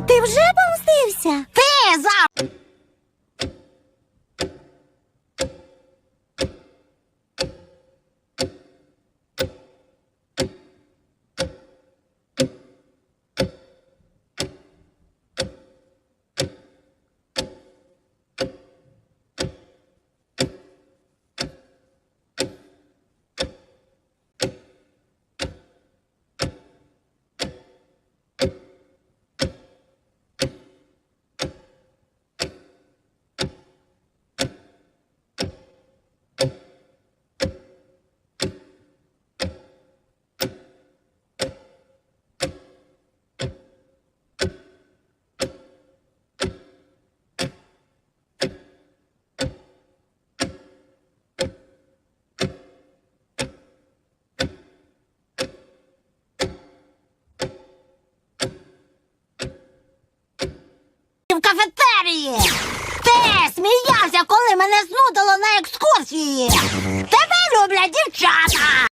Ти вже помстився. Ти за. В кафетерії. Ти сміявся, коли мене знудило на екскурсії. Тебе люблять дівчата.